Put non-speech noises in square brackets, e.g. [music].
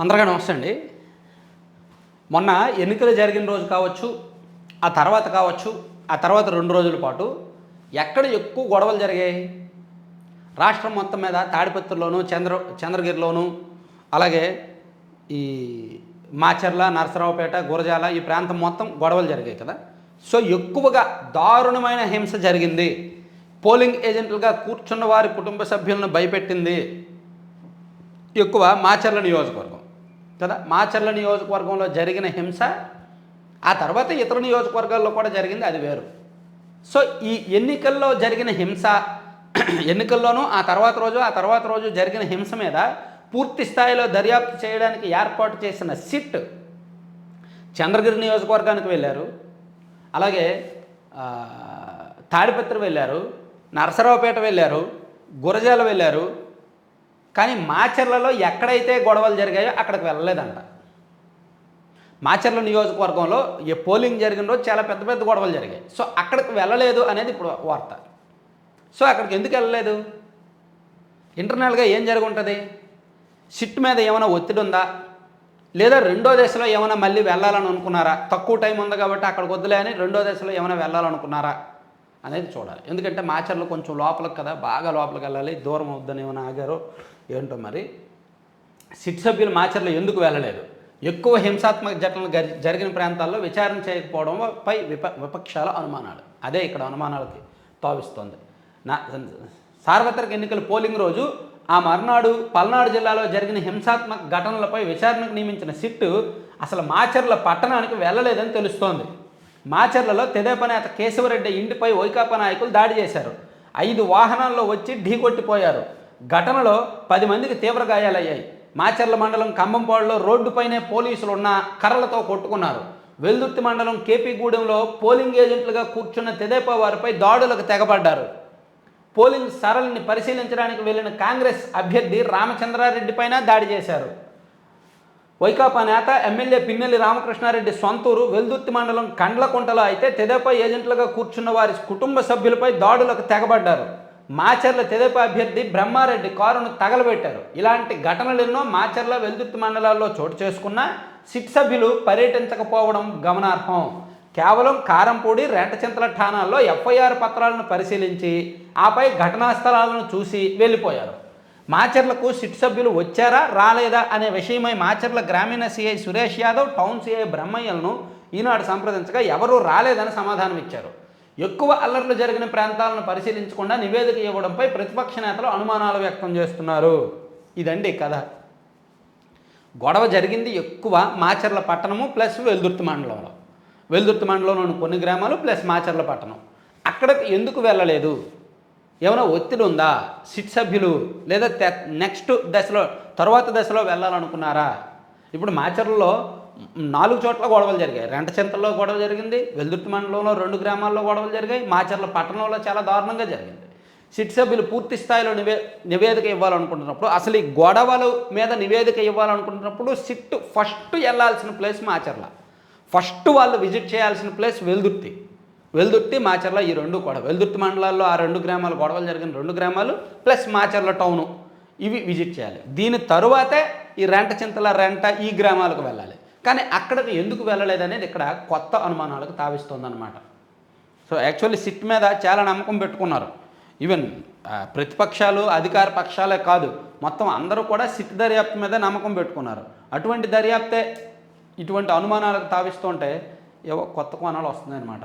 అందరికీ నమస్తే అండి. మొన్న ఎన్నికలు జరిగిన రోజు కావచ్చు ఆ తర్వాత కావచ్చు ఆ తర్వాత రెండు రోజుల పాటు ఎక్కడ ఎక్కువ గొడవలు జరిగాయి? రాష్ట్రం మొత్తం మీద తాడిపత్రిలోను చంద్ర చంద్రగిరిలోను అలాగే ఈ మాచర్ల నరసరావుపేట గురజాల ఈ ప్రాంతం మొత్తం గొడవలు జరిగాయి కదా. సో ఎక్కువగా దారుణమైన హింస జరిగింది. పోలింగ్ ఏజెంట్లుగా కూర్చున్న వారి కుటుంబ సభ్యులను భయపెట్టింది ఎక్కువ మాచర్ల నియోజకవర్గం. కదా? మాచర్ల నియోజకవర్గంలో జరిగిన హింస ఆ తర్వాత ఇతర నియోజకవర్గాల్లో కూడా జరిగింది అది వేరు. సో ఈ ఎన్నికల్లో జరిగిన హింస [clears throat] ఎన్నికల్లోనూ ఆ తర్వాత రోజు ఆ తర్వాత రోజు జరిగిన హింస మీద పూర్తి స్థాయిలో దర్యాప్తు చేయడానికి ఏర్పాటు చేసిన సిట్ చంద్రగిరి నియోజకవర్గానికి వెళ్ళారు. అలాగే తాడిపత్రి వెళ్ళారు నరసరావుపేట వెళ్ళారు గురజాల వెళ్ళారు కానీ మాచర్లలో ఎక్కడైతే గొడవలు జరిగాయో అక్కడికి వెళ్ళలేదంట. మాచర్ల నియోజకవర్గంలో ఏ పోలింగ్ జరిగిన రోజు చాలా పెద్ద పెద్ద గొడవలు జరిగాయి. సో అక్కడికి వెళ్ళలేదు అనేది ఇప్పుడు వార్త. సో అక్కడికి ఎందుకు వెళ్ళలేదు? ఇంటర్నల్గా ఏం జరిగి ఉంటుంది సిట్ మీద ఏమైనా ఒత్తిడి ఉందా? లేదా రెండో దశలో ఏమైనా మళ్ళీ వెళ్ళాలని అనుకున్నారా? తక్కువ టైం ఉంది కాబట్టి అక్కడికి వద్దులే అని రెండో దశలో ఏమైనా వెళ్ళాలనుకున్నారా? అనేది చూడాలి. ఎందుకంటే మాచర్లు కొంచెం లోపలికి కదా బాగా లోపలికి వెళ్ళాలి. దూరం అవుద్దని ఏమైనా ఆగారో ఏంటో మరి. సిట్ సభ్యులు మాచర్లు ఎందుకు వెళ్ళలేదు? ఎక్కువ హింసాత్మక ఘటనలు జరిగిన ప్రాంతాల్లో విచారణ చేయకపోవడంపై విప విపక్షాల అనుమానాలు. అదే ఇక్కడ అనుమానాలకి తావిస్తోంది. నా సార్వత్రిక ఎన్నికల పోలింగ్ రోజు ఆ మర్నాడు పల్నాడు జిల్లాలో జరిగిన హింసాత్మక ఘటనలపై విచారణకు నియమించిన సిట్టు అసలు మాచర్ల పట్టణానికి వెళ్ళలేదని తెలుస్తోంది. మాచర్లలో తెదేపా నేత కేశవరెడ్డి ఇంటిపై వైకాపా నాయకులు దాడి చేశారు. ఐదు వాహనాల్లో వచ్చి ఢీకొట్టిపోయారు. ఘటనలో పది మందికి తీవ్ర గాయాలయ్యాయి. మాచర్ల మండలం కంబంపాడులో రోడ్డుపైనే పోలీసులు ఉన్న కర్రలతో కొట్టుకున్నారు. వెల్దుర్తి మండలం కేపీగూడెంలో పోలింగ్ ఏజెంట్లుగా కూర్చున్న తెదేపా వారిపై దాడులకు తెగబడ్డారు పోలింగ్ సరళిని పరిశీలించడానికి వెళ్ళిన కాంగ్రెస్ అభ్యర్థి రామచంద్రారెడ్డిపైన దాడి చేశారు. వైకాపా నేత ఎమ్మెల్యే పిన్నెల్లి రామకృష్ణారెడ్డి సొంతూరు వెల్దుర్తి మండలం కండ్లకుంటలో అయితే తెదేపా ఏజెంట్లుగా కూర్చున్న వారి కుటుంబ సభ్యులపై దాడులకు తెగబడ్డారు. మాచర్ల తెదేపా అభ్యర్థి బ్రహ్మారెడ్డి కారును తగలబెట్టారు. ఇలాంటి ఘటనలు ఎన్నో మాచర్ల వెల్దుర్తి మండలాల్లో చోటు చేసుకున్న సిట్ సభ్యులు పర్యటించకపోవడం గమనార్హం. కేవలం కారంపూడి రెంటచింతల ఠాణాల్లో ఎఫ్ఐఆర్ పత్రాలను పరిశీలించి ఆపై ఘటనా స్థలాలను చూసి వెళ్ళిపోయారు. మాచర్లకు సిట్ సభ్యులు వచ్చారా రాలేదా అనే విషయమై మాచర్ల గ్రామీణ CI Suresh Yadav town CI బ్రహ్మయ్యలను Eenadu సంప్రదించగా ఎవరూ రాలేదని సమాధానం ఇచ్చారు. ఎక్కువ అల్లర్లు జరిగిన ప్రాంతాలను పరిశీలించకుండా నివేదిక ఇవ్వడంపై ప్రతిపక్ష నేతలు అనుమానాలు వ్యక్తం చేస్తున్నారు. ఇదండి కథ. గొడవ జరిగింది ఎక్కువ మాచర్ల పట్టణము ప్లస్ వెల్దుర్తి మండలంలో. వెల్దుర్తి మండలంలోని కొన్ని గ్రామాలు ప్లస్ మాచర్ల పట్టణం. అక్కడికి ఎందుకు వెళ్ళలేదు? ఏమైనా ఒత్తిడి ఉందా? సిట్ సభ్యులు లేదా నెక్స్ట్ దశలో తర్వాత దశలో వెళ్ళాలనుకున్నారా? ఇప్పుడు మాచర్లలో నాలుగు చోట్ల గొడవలు జరిగాయి. రెంటచింతల్లో గొడవ జరిగింది వెల్దుర్తి మండలంలో రెండు గ్రామాల్లో గొడవలు జరిగాయి మాచర్ల పట్టణంలో చాలా దారుణంగా జరిగింది. సిట్ సభ్యులు పూర్తి స్థాయిలో నివే నివేదిక ఇవ్వాలనుకుంటున్నప్పుడు అసలు ఈ గొడవల మీద నివేదిక ఇవ్వాలనుకుంటున్నప్పుడు సిట్ ఫస్ట్ వెళ్ళాల్సిన ప్లేస్ మాచర్ల. ఫస్ట్ వాళ్ళు విజిట్ చేయాల్సిన ప్లేస్ వెల్దుర్తి. వెల్దుర్తి మాచర్ల ఈ రెండు కూడా వెల్దుర్తి మండలాల్లో ఆ రెండు గ్రామాలు గొడవలు జరిగిన రెండు గ్రామాలు ప్లస్ మాచర్ల టౌను ఇవి విజిట్ చేయాలి. దీని తరువాతే ఈ రెంట చింతల రెంట ఈ గ్రామాలకు వెళ్ళాలి. కానీ అక్కడికి ఎందుకు వెళ్ళలేదనేది ఇక్కడ కొత్త అనుమానాలకు తావిస్తుందన్నమాట. సో యాక్చువల్లీ సిట్ మీద చాలా నమ్మకం పెట్టుకున్నారు. ఈవెన్ ప్రతిపక్షాలు అధికార పక్షాలే కాదు మొత్తం అందరూ కూడా సిట్ దర్యాప్తు మీద నమ్మకం పెట్టుకున్నారు. అటువంటి దర్యాప్తే ఇటువంటి అనుమానాలకు తావిస్తుంటే ఏవో కొత్త కోణాలు వస్తున్నాయన్నమాట.